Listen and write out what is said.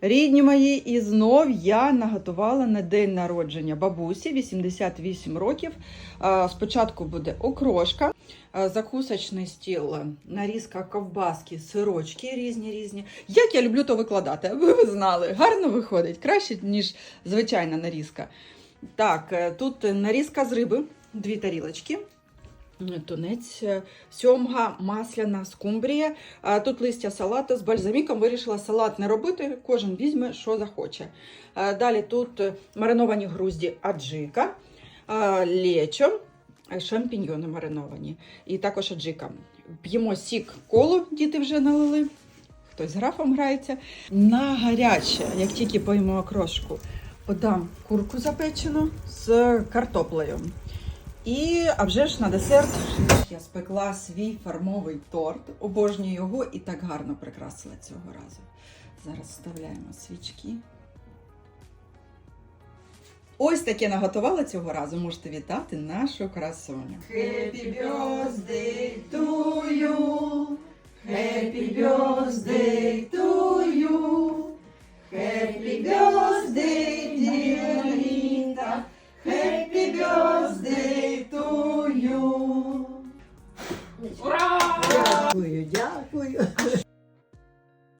Рідні мої, і знов я наготувала на день народження бабусі 88 років. Спочатку буде окрошка, закусочний стіл, нарізка ковбаски, сирочки різні різні. Як я люблю то викладати, аби ви знали. Гарно виходить, краще, ніж звичайна нарізка. Так, е, тут нарізка з риби, дві тарілочки. Тунець, е, сьомга, масляна скумбрія. Тут листя салату з бальзаміком. Вирішила салат не робити, кожен візьме, що захоче. Далі тут мариновані грузді аджика, лечо, шампіньйони мариновані і також аджика. П'ємо сік коло, діти вже налили. Хтось з графом грається. На гаряче, як тільки поїмо окрошку, подам курку запечену з картоплею. І, а вже ж на десерт я спекла свій фармовий торт. Обожнюю його і так гарно прикрасила цього разу. Зараз вставляємо свічки. Ось таке наготувала цього разу. Можете вітати нашу красуню. Happy birthday to you. Happy birthday to you. Дякую, дякую.